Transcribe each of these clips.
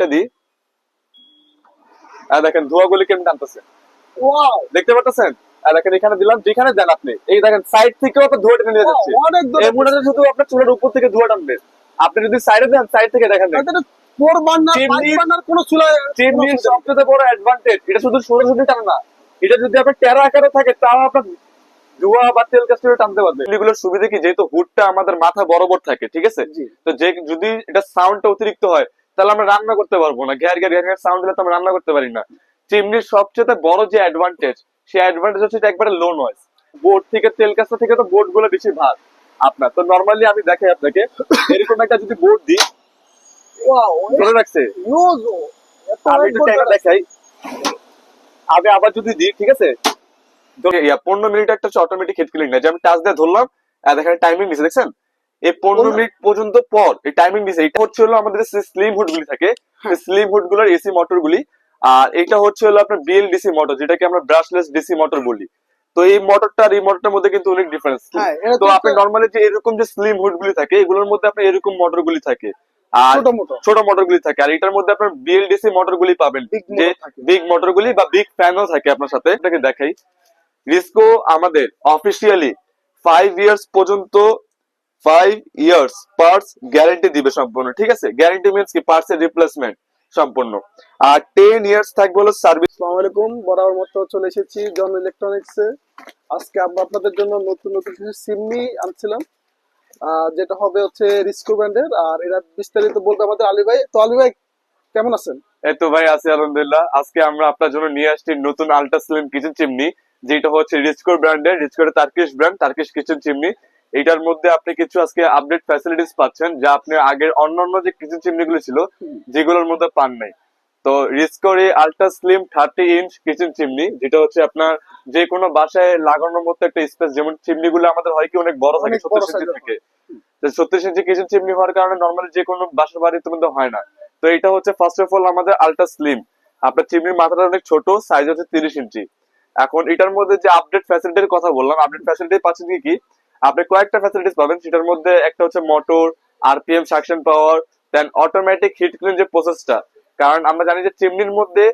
সাইডটা দিই। আর দেখেন ধোঁয়াগুলি কেমন টানতেছে? দেখতে পাচ্ছেন আর দেখেন এখানে দিলাম যেখানে দেন আপনি। এই দেখেন সাইড থেকেও আপনার ধোঁয়া টেনে যাচ্ছে এই শুধু আপনার চুলের উপর থেকে ধোঁয়া টানবে আপনি যদি সাইডে দেন সাইড থেকে দেখেন এটা four burner five chimney- burner কোনো চুলা চিমনির সবচেয়ে বড় অ্যাডভান্টেজ এটা শুধু সরাসরি টানে না। এটা যদি আপনার টেরা আকারে থাকে তাও আপনার ধোঁয়া বা তেল কাস্টে টানতে পারবে। এগুলোর সুবিধা কি? যেহেতু হুডটা আমাদের মাথা বরাবর থাকে ঠিক আছে? তো যে যদি এটা সাউন্ডটা অতিরিক্ত হয় তাহলে আমরা রান্না করতে পারব না। ঘ্যার ঘ্যার ঘ্যার সাউন্ড হলে তো আমরা রান্না করতে পারি না। চিমনির সবচেয়ে বড় যে অ্যাডভান্টেজ সেই অ্যাডভান্টেজ হচ্ছে এটা একবারে লো নয়েজ বোর্ড থেকে তেল কাস্টা থেকে তো বোর্ডগুলো বেশি ভার। আপনার তো নর্মালি আমি দেখাই আপনাকে এরকম একটা যদি বোর্ড দিই ধরে রাখছে? আমি দেখাই। আমি আবার যদি দিই ঠিক আছে? পনেরো মিনিট একটা অটোমেটিক হেড ক্লিন যে আমি টাচ দিয়ে ধরলাম আর দেখেন টাইমিং দিছে দেখছেন? এই পনেরো মিনিট পর্যন্ত পর এই টাইমিং দিছে। এটা হচ্ছে হলো আমাদের স্লিম হুড গুলি থাকে। স্লিম হুডগুলোর এসি মোটর গুলি। আর এটা হচ্ছে হলো আপনার বিএলডিসি মোটর যেটাকে আমরা ব্রাশলেস ডিসি মোটর বলি। তো এই মোটরটা আর এই মোটরটার মধ্যে কিন্তু অনেক ডিফারেন্স হ্যাঁ তো আপনি নর্মালি যে এরকম যে স্লিম হুড গুলি থাকে এগুলোর মধ্যে আপনার এরকম মোটর গুলি থাকে। আর ছোট মোটর গুলি থাকে। আর এটার মধ্যে আপনার বিএলডিসি মোটর গুলি পাবেন। যে বিগ মোটর গুলি বা বিগ ফ্যানও থাকে আপনার সাথে। এটাকে দেখাই। রিস্কো আমাদের অফিসিয়ালি ফাইভ ইয়ার্স পর্যন্ত ফাইভ ইয়ার্স পার্টস গ্যারান্টি দিবে সম্পূর্ণ ঠিক আছে? গ্যারান্টি মিনস কি? পার্টস এর রিপ্লেসমেন্ট সম্পূর্ণ। আর টেন ইয়ার্স থাকবে হলো সার্ভিস আসসালামু আলাইকুম বরাবর মতো চলে এসেছি জন ইলেকট্রনিক্স এ। আজকে আমরা আপনাদের জন্য নতুন নতুন কিছু সিমনি আনছিলাম। যেটা হবে হচ্ছে রিস্কো ব্র্যান্ডের আর এরা বিস্তারিত বলতে আমাদের আলী ভাই। তো আলী ভাই কেমন আছেন? এই তো ভাই আছি আলহামদুলিল্লাহ। আজকে আমরা আপনার জন্য নিয়ে আসছি নতুন আল্ট্রা স্লিম কিচেন চিমনি যেটা হচ্ছে রিচকোর ব্র্যান্ডের রিচকোর Turkish brand Turkish kitchen chimney এটার মধ্যে আপনি কিছু আজকে আপডেট ফ্যাসিলিটিস পাচ্ছেন যা আপনি আগের অন্যান্য যে কিচেন চিমনি গুলো ছিল যেগুলোর মধ্যে পান নাই। তো রিস্কোর ultra slim thirty inch kitchen chimney যেটা হচ্ছে আপনার যে কোনো বাসায় লাগানোর মতো একটা স্পেস যেমন চিমনি গুলো আমাদের হয় কি অনেক বড় থাকে সত্তর ইঞ্চি size-এর থাকে। ছত্রিশ ইঞ্চি কিচেন চিমনি হওয়ার কারণে নর্মালি যে কোনো বাসার বাড়িতে মধ্যে হয় না। তো এটা হচ্ছে ফার্স্ট অফ অল আমাদের আল্ট্রা স্লিম আপনার চিমনির মাথাটা অনেক ছোট সাইজ হচ্ছে তিরিশ ইঞ্চি এখন এটার মধ্যে যে আপডেট ফ্যাসিলিটির কথা বললাম আপডেট ফ্যাসিলিটি পাচ্ছেন কি কি? আপনি কয়েকটা ফ্যাসিলিটিস পাবেন সেটার মধ্যে একটা হচ্ছে motor RPM suction power then automatic heat clean যে প্রসেসটা কারণ আমরা জানি যে চিমনির মধ্যে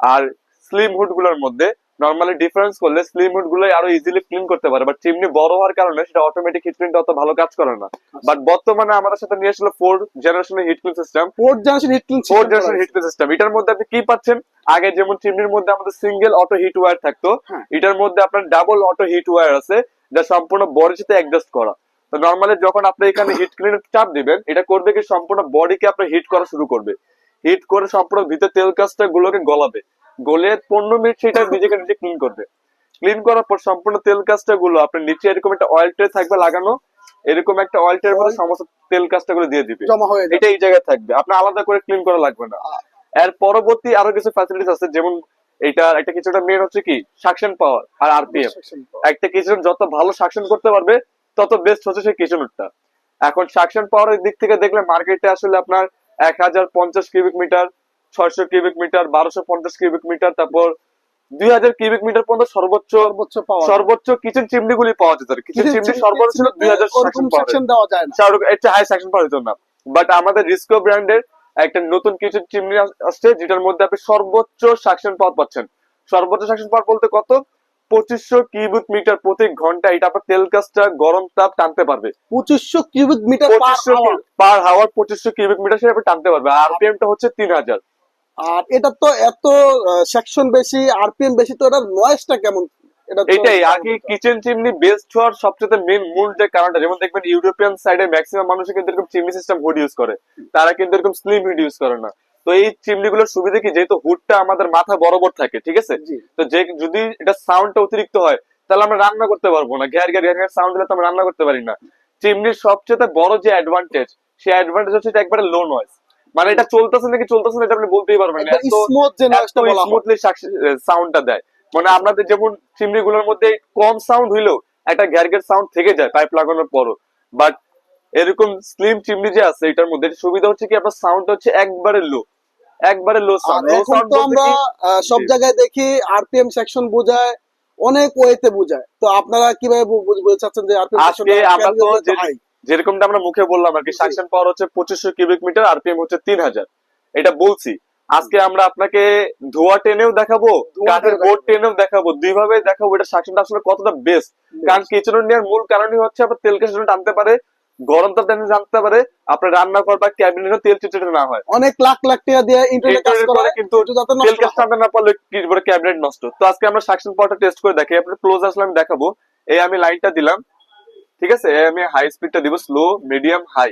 আর স্লিম হুডগুলোর মধ্যে নর্মালি ডিফারেন্স করলে স্লিম হুডগুলো আরও ইজিলি ক্লিন করতে পারে। বাট চিমনি বড় হওয়ার কারণে সেটা অটোমেটিক হিট ক্লিনটা অত ভালো কাজ করে না। বাট বর্তমানে আমাদের সাথে নিয়ে আসলো ফোর জেনারেশনের heat clean system four generation heat clean four generation heat clean system এটার মধ্যে আপনি কি পাচ্ছেন? আগে যেমন চিমনির মধ্যে আমাদের সিঙ্গেল অটো হিট ওয়ার থাকতো হ্যাঁ। এটার মধ্যে আপনার ডাবল অটো হিট ওয়্যার আছে। যা সম্পূর্ণ বডির সাথে অ্যাডজাস্ট করা। তো নর্মালি যখন আপনি এখানে হিট ক্লিনের চাপ দিবেন এটা করবে কি সম্পূর্ণ বডিকে আপনার হিট করা শুরু করবে। হিট করে সম্পূর্ণ ভিতরে তেল কাজটা গুলোকে গলাবে। গলে পনেরো মিনিট সেটা নিজেকে নিজে ক্লিন করবে। ক্লিন করার পর সম্পূর্ণ তেল কাজটা গুলো আপনার নিচে এরকম একটা অয়েল ট্রে থাকবে লাগানো এরকম একটা অয়েল ট্রের মধ্যে সমস্ত তেল কাজটা গুলো দিয়ে দিবে। এটা এই জায়গায় থাকবে। আপনার আলাদা করে ক্লিন করা লাগবে না। এর পরবর্তী আরও কিছু ফ্যাসিলিটিস আছে যেমন এটা একটা কিছুটা মেন হচ্ছে কি সাকশন পাওয়ার আর আরপিএম একটা কিচেন যত ভালো সাকশন করতে পারবে তত বেস্ট হচ্ছে সেই কিচেনটা এখন সাকশন পাওয়ারের দিক থেকে দেখলে মার্কেটে আসলে আপনার এক হাজার পঞ্চাশ কিউবিক মিটার ছয়শো কিউবিক মিটার বারোশো পঞ্চাশ কিউবিক মিটার তারপর দুই হাজার কিউবিক মিটার পর্যন্ত সর্বোচ্চ সর্বোচ্চ পাওয়া কিচেন চিমনি গুলি পাওয়া যেত কিচেন চিমনি সর্বোচ্চ ছিল দুই হাজার সাকশন যায় না। হাই সেকশন পাওয়া যেত না বাট আমাদের রিস্কো ব্র্যান্ডের একটা নতুন কিছু চিমনি আসছে যেটার মধ্যে আপনি সর্বোচ্চ সাকশন পাওয়ার পাচ্ছেন। সর্বোচ্চ সাকশন পাওয়ার বলতে কত? পঁচিশশো কিউবিক মিটার প্রতি ঘণ্টা এটা আপনার তেল কাজটা গরম তাপ টানতে পারবে। পঁচিশশো কিউবিক মিটার পার পঁচিশশো পার হাওয়ার পঁচিশশো কিউবিক মিটার সেটা আপনি টানতে পারবে। আর আরপিএম টা হচ্ছে তিন হাজার। আর এটা তো এত সেকশন বেশি আরপিএম বেশি তো এটার নয়েজটা কেমন? এটাই আগে কিচেন চিমনি বেস্ট হওয়ার সবচেয়ে মেন মূল যে কারণটা যেমন দেখবেন ইউরোপিয়ান সাইডে ম্যাক্সিমাম মানুষ কিন্তু এরকম চিমনি সিস্টেম হুড ইউজ করে। তারা কিন্তু এরকম স্লিম হুড ইউজ করে না। তো এই সুবিধা কি? যেহেতু হুডটা আমাদের মাথা বরাবর থাকে ঠিক আছে? তো যে যদি এটা সাউন্ডটা অতিরিক্ত হয় তাহলে আমরা রান্না করতে পারব না। সাউন্ড হলে তো আমরা রান্না করতে পারি না। চিমনির সবচেয়ে বড় যে অ্যাডভান্টেজ সেই অ্যাডভান্টেজ হচ্ছে এটা একবারে লো নয়েজ মানে এটা চলতেছে নাকি চলতেছে না এটা আপনি বলতেই পারবেন না। স্মুথলি সাউন্ডটা দেয়। মানে আপনাদের যেমন চিমনি গুলোর মধ্যে কম সাউন্ড হইলেও একটা ঘ্যার সাউন্ড থেকে যায় পাইপ লাগানোর পরও। বাট এরকম স্লিম চিমনি যে আছে এটার মধ্যে সুবিধা হচ্ছে কি আপনার সাউন্ড হচ্ছে একবারে লো একবারে লো আর সাউন্ড তো আমরা সব জায়গায় দেখি আরপিএম সেকশন বোঝায় অনেক ওয়েতে বোঝায়। তো আপনারা কীভাবে বু- বু- বোঝাচ্ছেন যে আরপিএম আজকে আমরা তো যেরকমটা আমরা মুখে বললাম আর কি। সাকশন পাওয়ার হচ্ছে পঁচিশশো কিউবিক মিটার আরপিএম হচ্ছে তিন হাজার। এটা বলছি। আজকে আমরা আপনাকে ধোয়া টেনেও দেখাবো কাঠের বোর্ড টেনেও দেখাবো। দুই ভাবে দেখাবো এটা সাকশনটা আসলে কতটা বেস্ট কারণ কিচেন নেওয়ার মূল কারণই হচ্ছে আপনার তেল কেসে টানতে পারে গরম তাপ জানতে পারে আপনার রান্নাঘর বা ক্যাবিনেটও তেল চিটচিটে না হয়। অনেক লাখ লাখ টাকা দিয়ে ইন্টারনেট কাজ করে কিন্তু তেল হয়। টানতে না পারলে করে ক্যাবিনেট নষ্ট? তো আজকে আমরা সাকশন পাওয়ারটা টেস্ট করে দেখি আপনার ক্লোজ আসলে আমি দেখাবো। এই আমি লাইনটা দিলাম ঠিক আছে? আমি হাই স্পিডটা দিব স্লো মিডিয়াম হাই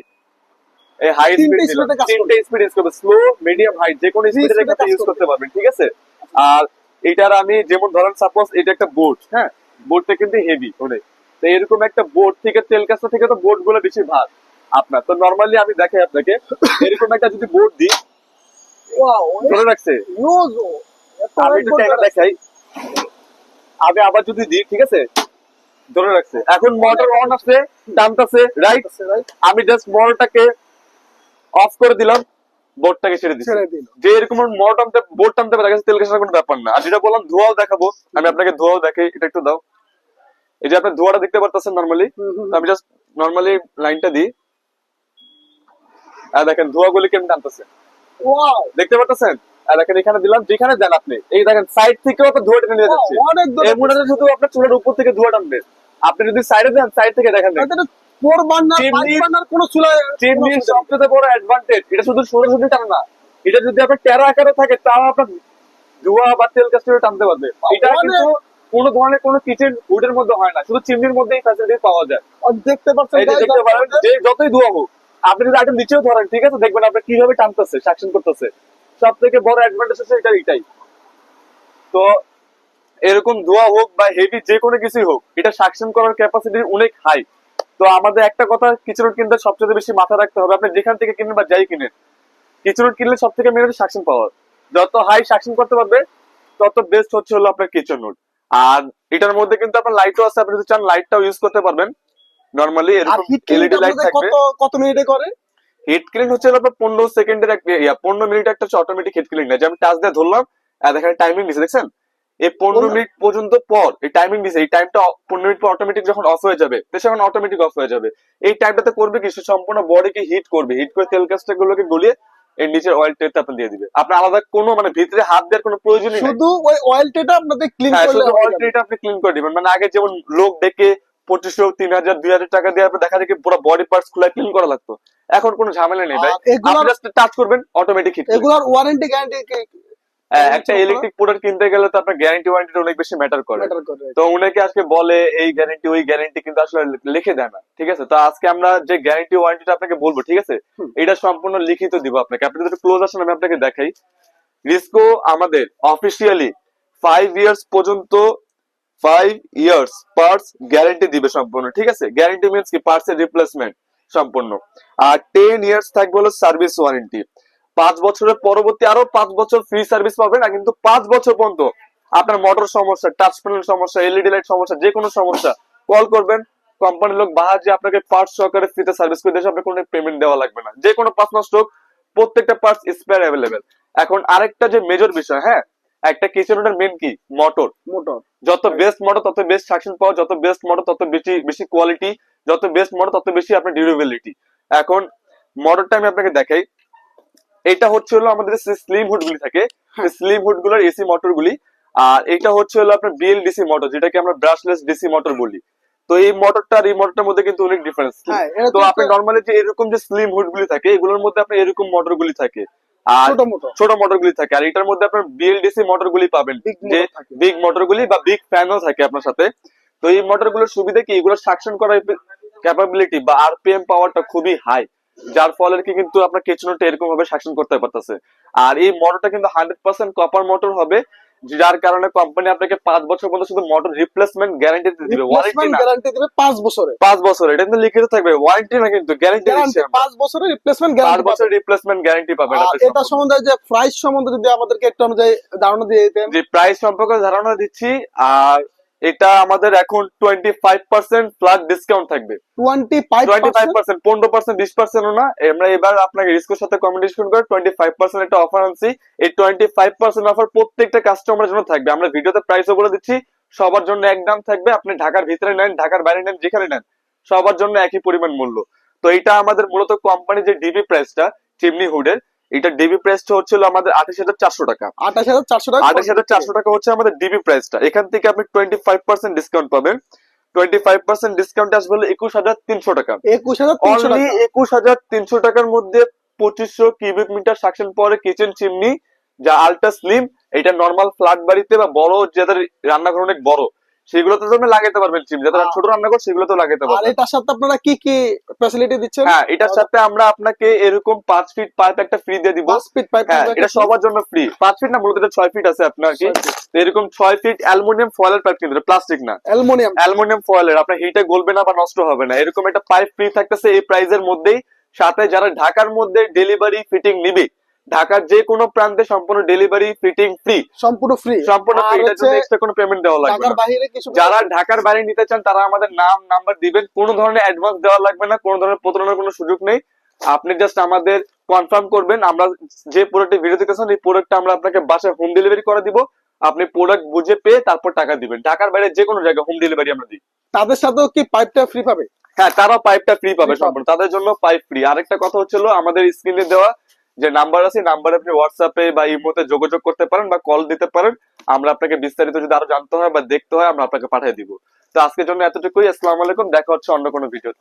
এই হাই স্পিড দিলাম। speed এ কাজ তিনটে স্পিড ইউজ করবে। স্লো মিডিয়াম হাই যে কোনো Three স্পিডে speed এ কাজ ইউজ করতে পারবেন ঠিক আছে? আর এটার আমি যেমন ধরেন সাপোজ এটা একটা বোর্ড হ্যাঁ? বোর্ডটা কিন্তু হেভি অনেক। তো এরকম একটা বোর্ড থেকে তেল কাজটা থেকে তো বোর্ডগুলো বেশি ভার আপনার। তো নর্মালি আমি দেখাই আপনাকে এরকম একটা যদি বোর্ড দিই ধরে রাখছে? আমি। দেখাই। আবার যদি দিই ঠিক আছে? ধরে রাখছে। এখন মোটর অন আছে টানতেছে রাইট? আমি জাস্ট মোটরটাকে অফ করে দিলাম বোর্ডটাকে ছেড়ে দিচ্ছি। যে এরকম টানতে বোর্ড টানতে পারে তেল কোনো ব্যাপার না। আর যেটা বললাম ধোঁয়াও দেখাবো। আমি আপনাকে ধোঁয়াও দেখাই এটা একটু দাও। এই যে আপনি ধোঁয়াটা দেখতে পারতেছেন নর্মালি আমি জাস্ট নর্মালি লাইনটা দিই। আর দেখেন ধোঁয়াগুলি কেমন টানতেছে। দেখতে পারতেছেন? আর দেখেন এখানে দিলাম যেখানে দেন আপনি। এই দেখেন সাইড থেকেও আপনার ধোঁয়া টেনে নিয়ে যাচ্ছে। অনেক শুধু আপনার চুলের উপর থেকে ধোঁয়া টানবে। আপনি যদি সাইডে দেন সাইড থেকে দেখেন তাদের four burner, Chimney- কোনো চুলায় চিমনির সবচেয়ে বড় অ্যাডভান্টেজ এটা শুধু সোজাসুজি টানে না। এটা যদি আপনার টেরা আকারে থাকে তাও আপনার ধোঁয়া বা তেল কাস্টে টানতে পারবে। এটা কিন্তু কোনো ধরনের কোনো কিচেন হুডের মধ্যে হয় না। শুধু চিমনির মধ্যেই ফ্যাসিলিটি পাওয়া যায়। দেখতে পাচ্ছেন এই যে guys, দেখতে পারেন যে যতই ধোয়া হোক আপনি যদি আইটেম নিচেও ধরেন ঠিক আছে দেখবেন আপনার কীভাবে টানতেছে সাকশন করতেছে। সব থেকে বড় অ্যাডভান্টেজ হচ্ছে এটা এটাই তো এরকম ধোয়া হোক বা হেভি যে কোনো কিছুই হোক এটা সাকশন করার ক্যাপাসিটি অনেক হাই তো আমাদের একটা কথা কিচেন কিনতে সবচেয়ে বেশি মাথা রাখতে হবে। আপনি যেখান থেকে কিনেন বা যাই কিনেন কিচেন কিনলে সব থেকে মেন হচ্ছে সাকশন পাওয়ার যত হাই সাকশন করতে পারবে তত বেস্ট হচ্ছে হলো আপনার কিচেন নোট আর এটার মধ্যে কিন্তু আপনার লাইটও আছে আপনি যদি চান লাইটটাও ইউজ করতে পারবেন। নর্মালি এলইডি লাইট থাকবে। কত কত মিনিটে করে? হিট ক্লিন হচ্ছে আপনার পনেরো সেকেন্ডের এক ইয়া পনেরো মিনিট একটা অটোমেটিক হিট ক্লিন না যে আমি টাচ দিয়ে ধরলাম আর এখানে টাইমিং দিছে দেখছেন? এই পনেরো মিনিট পর্যন্ত পর এই টাইমিং দিছে এই টাইমটা পনেরো মিনিট পর অটোমেটিক যখন অফ হয়ে যাবে তো সেখন অটোমেটিক অফ হয়ে যাবে। এই টাইমটাতে করবে কি? সম্পূর্ণ বডিকে হিট করবে হিট করে তেল গুলোকে গলিয়ে এর নিচের অয়েল আপনি দিয়ে দিবে। আপনার আলাদা কোনো মানে ভিতরে হাত দেওয়ার কোনো প্রয়োজনই নেই। শুধু ওই অয়েলটা আপনাদের ক্লিন করলে অয়েল। ট্রিটা আপনি ক্লিন করে দিবেন। মানে আগে যেমন লোক ডেকে পঁচিশশো তিন হাজার দুই হাজার টাকা দিয়ে দেখা যায় কি পুরো বডি পার্টস খুলে ক্লিন করা লাগতো। এখন কোনো ঝামেলা নেই ভাই। আপনি টাচ করবেন অটোমেটিক হিট এগুলার ওয়ারেন্টি গ্যারান্টি একটা এগুলো ইলেকট্রিক প্রোডাক্ট কিনতে গেলে তো আপনার গ্যারান্টি ওয়ারেন্টি অনেক বেশি ম্যাটার করে। তো অনেকে আজকে বলে এই গ্যারান্টি ওই গ্যারান্টি কিন্তু আসলে লিখে দেয় না। ঠিক আছে? তো আজকে আমরা যে গ্যারান্টি ওয়ারেন্টিটা আপনাকে বলব ঠিক আছে? এটা সম্পূর্ণ লিখিত দিব আপনাকে। আপনি যদি ক্লোজ আসেন আমি আপনাকে দেখাই। রিস্কো আমাদের অফিসিয়ালি ফাইভ ইয়ার্স পর্যন্ত ফাইভ ইয়ার্স পার্টস গ্যারান্টি দিবে সম্পূর্ণ ঠিক আছে? গ্যারান্টি মিনস কি পার্টস এর রিপ্লেসমেন্ট সম্পূর্ণ। আর টেন ইয়ার্স থাকবে হলো সার্ভিস ওয়ারেন্টি পাঁচ বছরের পরবর্তী আরও পাঁচ বছর ফ্রি সার্ভিস পাবেন না কিন্তু পাঁচ বছর পর্যন্ত আপনার মোটর সমস্যা টাচ প্যানেল সমস্যা এলইডি লাইট সমস্যা যে কোনো সমস্যা কল করবেন। কোম্পানির লোক বাহার যে আপনাকে পার্টস সহকারে ফ্রিতে সার্ভিস করে দেশে আপনার কোনো পেমেন্ট দেওয়া লাগবে না। যে কোনো পাঁচ মাস হোক প্রত্যেকটা পার্টস স্পেয়ার অ্যাভেলেবেল এখন আরেকটা যে মেজর বিষয় হ্যাঁ? একটা কিচেনের মেন কি? মোটর মোটর যত বেস্ট মডেল তত বেস্ট সাকশন পাওয়া যত বেস্ট মডেল তত বেশি বেশি কোয়ালিটি যত বেস্ট মডেল তত বেশি আপনার ডিউরেবিলিটি এখন মডেলটা আমি আপনাকে দেখাই। এটা হচ্ছে হলো আমাদের স্লিম হুড গুলি থাকে হ্যাঁ। স্লিম হুডগুলোর এসি মোটর গুলি। আর এটা হচ্ছে হলো আপনার বিএলডিসি মোটর যেটাকে আমরা ব্রাশলেস ডিসি মোটর বলি। তো এই মোটরটা আর এই মোটরটার মধ্যে কিন্তু অনেক ডিফারেন্স হ্যাঁ তো আপনি নর্মালি যে এরকম যে স্লিম হুড গুলি থাকে এগুলোর মধ্যে আপনার এরকম মোটর গুলি থাকে। আর ছোট মোটর গুলি থাকে। আর এটার মধ্যে আপনার বিএলডিসি মোটর গুলি পাবেন। যে বিগ মোটর গুলি বা বিগ ফ্যানও থাকে আপনার সাথে। তো এই মোটরগুলোর সুবিধা কি? এগুলো সাকশন করার ক্যাপাবিলিটি বা আরপিএম পাওয়ারটা খুবই হাই যার ফলে কি কিন্তু আপনার কিচেনটা এরকম ভাবে শাসন করতে পারতেছে। আর এই মোটরটা কিন্তু হান্ড্রেড পার্সেন্ট কপার মোটর হবে যার কারণে কোম্পানি আপনাকে পাঁচ বছর পর্যন্ত শুধু মোটর রিপ্লেসমেন্ট গ্যারান্টি দিবে ওয়ারেন্টি গ্যারান্টি দিবে পাঁচ বছরে। পাঁচ বছর এটা কিন্তু লিখিত থাকবে ওয়ারেন্টি না কিন্তু গ্যারান্টি পাঁচ বছরের রিপ্লেসমেন্ট গ্যারান্টি পাঁচ গ্যারান্টি বছর রিপ্লেসমেন্ট গ্যারান্টি পাবেন এটা সম্বন্ধে যে প্রাইস সম্বন্ধে যদি আমাদেরকে একটু অনুযায়ী ধারণা দিয়ে দিতেন। যে প্রাইস সম্পর্কে ধারণা দিচ্ছি আর এটা আমাদের এখন twenty five percent flat discount থাকবে টোয়েন্টি ফাইভ পার্সেন্ট পনেরো পার্সেন্ট বিশ পার্সেন্ট না। আমরা এবার আপনাকে রিস্কের সাথে কম্বিনেশন করে টোয়েন্টি ফাইভ পার্সেন্ট একটা অফার আনছি। এই টোয়েন্টি ফাইভ পার্সেন্ট অফার প্রত্যেকটা কাস্টমারের জন্য থাকবে। আমরা ভিডিওতে প্রাইসও বলে দিচ্ছি। সবার জন্য এক দাম থাকবে। আপনি ঢাকার ভিতরে নেন ঢাকার বাইরে নেন যেখানে নেন। সবার জন্য একই পরিমাণ মূল্য। তো এটা আমাদের মূলত কোম্পানি যে ডিবি প্রাইসটা চিমনি হুডের এটা ডিবি প্রাইসটা হচ্ছিল আমাদের আঠাশ হাজার চারশো টাকা। আঠাশ হাজার চারশো টাকা? আঠাশ হাজার চারশো টাকা হচ্ছে আমাদের ডিবি প্রাইসটা এখান থেকে আপনি টোয়েন্টি ফাইভ পার্সেন্ট ডিসকাউন্ট পাবেন। টোয়েন্টি ফাইভ পার্সেন্ট ডিসকাউন্ট আসবে হলো একুশ হাজার তিনশো টাকা। একুশ হাজার অনলি একুশ হাজার তিনশো টাকার মধ্যে পঁচিশশো কিউবিক মিটার সাকশন পরে কিচেন চিমনি যা আলট্রা স্লিম এটা নর্মাল ফ্ল্যাট বাড়িতে বা বড় যাদের রান্নাঘর অনেক বড় সেগুলোতে তো আপনি লাগাইতে পারবেন আহ। ছোট রান্নাঘর সেগুলোতে লাগাইতে আর পারবেন। এটার সাথে আপনারা কি কি ফ্যাসিলিটি দিচ্ছেন? হ্যাঁ এটার সাথে আমরা আপনাকে এরকম পাঁচ ফিট পাইপ একটা ফ্রি দিয়ে দিব। পাঁচ ফিট পাইপ হ্যাঁ এটা সবার জন্য ফ্রি পাঁচ ফিট না মূলত এটা ছয় ফিট আছে আপনার কি? এরকম ছয় ফিট অ্যালুমিনিয়াম ফয়েলের পাইপ কিন্তু প্লাস্টিক না। অ্যালুমিনিয়াম। অ্যালুমিনিয়াম ফয়েলের আপনার হিটে গলবে না বা নষ্ট হবে না। এরকম একটা পাইপ ফ্রি থাকতেছে এই প্রাইজের মধ্যেই। সাথে যারা ঢাকার মধ্যে ডেলিভারি ফিটিং নিবে ঢাকার যে কোনো প্রান্তে সম্পূর্ণ ডেলিভারি ফিটিং ফ্রি সম্পূর্ণ ফ্রি সম্পূর্ণ ফ্রি এটার হচ্ছে জন্য এক্সট্রা কোনো পেমেন্ট দেওয়া লাগবে ঢাকার বাইরে কিছু যারা ঢাকার বাইরে নিতে চান তারা আমাদের নাম নাম্বার দিবেন কোনো ধরনের অ্যাডভান্স দেওয়া লাগবে না কোনো ধরনের প্রতারণার কোনো সুযোগ নেই। আপনি জাস্ট আমাদের কনফার্ম করবেন আমরা যে প্রোডাক্টের ভিডিও দিতেছেন এই প্রোডাক্টটা আমরা আপনাকে বাসায় হোম ডেলিভারি করে দিব। আপনি প্রোডাক্ট বুঝে পেয়ে তারপর টাকা দিবেন। ঢাকার বাইরে যে কোনো জায়গায় হোম ডেলিভারি আমরা দিই। তাদের সাথেও কি পাইপটা ফ্রি পাবে? হ্যাঁ তারা পাইপটা ফ্রি পাবে পাবে। সম্পূর্ণ। তাদের জন্য পাইপ ফ্রি আরেকটা কথা হচ্ছিল আমাদের স্ক্রিনে দেওয়া যে নাম্বার আছে নাম্বারে আপনি হোয়াটসঅ্যাপে বা ইমোতে যোগাযোগ করতে পারেন বা কল দিতে পারেন। আমরা আপনাকে বিস্তারিত যদি আরও জানতে হয় বা দেখতে হয়, আমরা আপনাকে পাঠিয়ে দিব। তো আজকের জন্য এতটুকুই। আসসালামু আলাইকুম। দেখা হচ্ছে অন্য কোনো ভিডিওতে